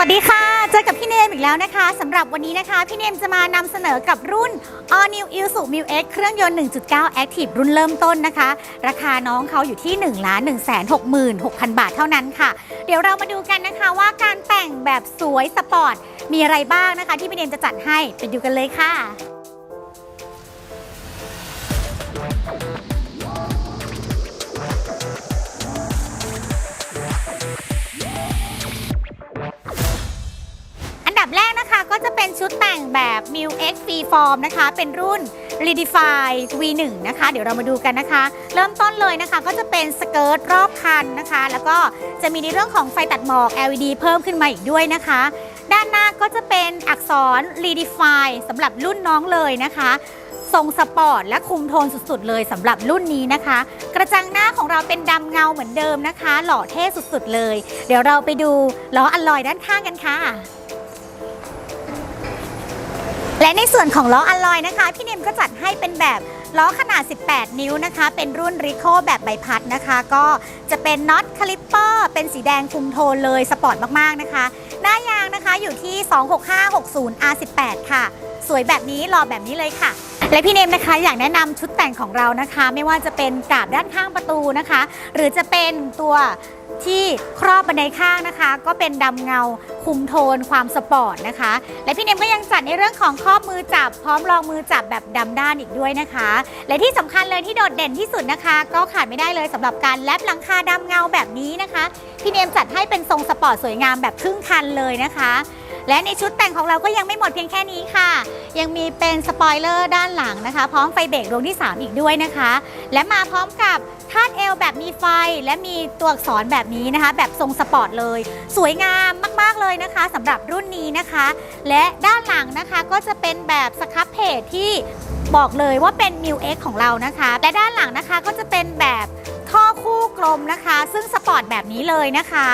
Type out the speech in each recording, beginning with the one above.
สวัสดีค่ะ เจอกับพี่เนมอีกแล้วนะคะสำหรับวันนี้นะคะ พี่เนมจะมานำเสนอกับรุ่น All New i s u Mu X เครื่องยนต์ 1.9 Active รุ่นเริ่มต้นนะคะ ราคาน้องเขาอยู่ที่ 1 1 6 6 0 0 0 บาทเท่านั้นค่ะ เดี๋ยวเรามาดูกันนะคะว่าการแต่งแบบสวยสปอร์ตมีอะไรบ้างนะคะ ที่พี่เนมจะจัดให้ไปดูกันเลยค่ะ ชุดแต่งแบบ m u X Free Form นะคะ เป็นรุ่น Redefine V1 นะคะ เดี๋ยวเรามาดูกันนะคะ เริ่มต้นเลยนะคะก็จะเป็นสเกิร์ตรอบคันนะคะ แล้วก็จะมีในเรื่องของไฟตัดหมอก LED เพิ่มขึ้นมาอีกด้วยนะคะ ด้านหน้าก็จะเป็นอักษร Redefine สำหรับรุ่นน้องเลยนะคะทรงสปอร์ตและคุมโทนสุดๆ เลยสำหรับรุ่นนี้นะคะ กระจังหน้าของเราเป็นดำเงาเหมือนเดิมนะคะ หล่อเท่สุดๆเลย เดี๋ยวเราไปดูล้ออัลลอยด้านข้างกันค่ะ และในส่วนของล้ออัลลอยนะคะ พี่เนมก็จัดให้เป็นแบบล้อขนาด 18 นิ้วนะคะ เป็นรุ่นริโคแบบใบพัดนะคะ ก็จะเป็นน็อตคาลิปเปอร์ เป็นสีแดงคุมโทนเลย สปอร์ตมาก ๆ นะคะ หน้ายางนะคะอยู่ที่ 26560 R18 ค่ะ สวยแบบนี้หล่อแบบนี้เลยค่ะ และพี่เนมนะคะอยากแนะนำชุดแต่งของเรานะคะ ไม่ว่าจะเป็นกาบด้านข้างประตูนะคะ หรือจะเป็นตัวที่ครอบบันไดข้างนะคะ ก็เป็นดำเงา คุมโทนความสปอร์ตนะคะ และพี่เนมก็ยังจัดในเรื่องของครอบมือจับ พร้อมรองมือจับแบบดำด้านอีกด้วยนะคะ และที่สำคัญเลยที่โดดเด่นที่สุดนะคะ ก็ขาดไม่ได้เลยสำหรับการแลปหลังคาดำเงาแบบนี้นะคะ พี่เนมจัดให้เป็นทรงสปอร์ตสวยงามแบบครึ่งคันเลยนะคะ และในชุดแต่งของเราก็ยังไม่หมดเพียงแค่นี้ค่ะ ยังมีเป็นสปอยเลอร์ด้านหลังนะคะ พร้อมไฟเบรกดวงที่ 3 อีกด้วยนะคะ และมาพร้อมกับคาดเอวแบบมีไฟและมีตัวอักษรแบบนี้นะคะ แบบทรงสปอร์ตเลย สวยงามมาก ๆ เลยนะคะสำหรับรุ่นนี้นะคะ และด้านหลังนะคะก็จะเป็นแบบสครับเพจที่บอกเลยว่าเป็น New X ของเรานะคะ และด้านหลังนะคะก็จะเป็นแบบท่อคู่กลมนะคะ ซึ่งสปอร์ตแบบนี้เลยนะคะ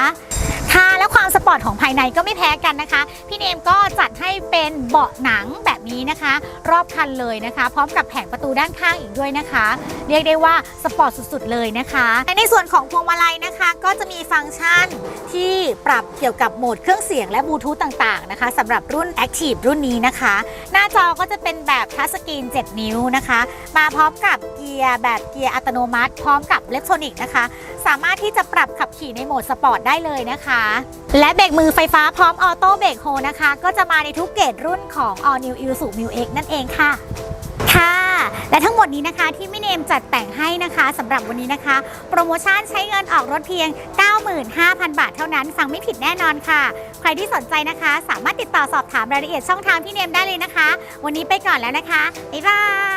ค่ะและความสปอร์ตของภายในก็ไม่แพ้กันนะคะ พี่เนมก็จัดให้เป็นเบาะหนังแบบนี้นะคะ รอบคันเลยนะคะ พร้อมกับแผงประตูด้านข้างอีกด้วยนะคะ เรียกได้ว่าสปอร์ตสุดๆเลยนะคะและในส่วนของพวงมาลัยนะคะ ก็จะมีฟังก์ชันที่ปรับเกี่ยวกับโหมดเครื่องเสียงและบลูทูธต่างๆนะคะสำหรับรุ่น Active รุ่นนี้นะคะ หน้าจอก็จะเป็นแบบทัชสกรีน 7 นิ้วนะคะ มาพร้อมกับเกียร์แบบเกียร์อัตโนมัติ พร้อมกับเล็กทรอนิกส์นะคะสามารถที่จะปรับขับขี่ในโหมดสปอร์ตได้เลยนะคะ และเบรกมือไฟฟ้าพร้อมออโต้เบรกโฮนะคะ ก็จะมาในทุกเกรดรุ่นของ All New Isuzu Mu X นั่นเองค่ะ ค่ะ และทั้งหมดนี้นะคะที่มิเนมจัดแต่งให้นะคะสำหรับวันนี้นะคะ โปรโมชั่นใช้เงินออกรถเพียง 95,000 บาทเท่านั้นฟังไม่ผิดแน่นอนค่ะ ใครที่สนใจนะคะ สามารถติดต่อสอบถามรายละเอียดช่องทางพี่เนมได้เลยนะคะ วันนี้ไปก่อนแล้วนะคะบ๊ายบาย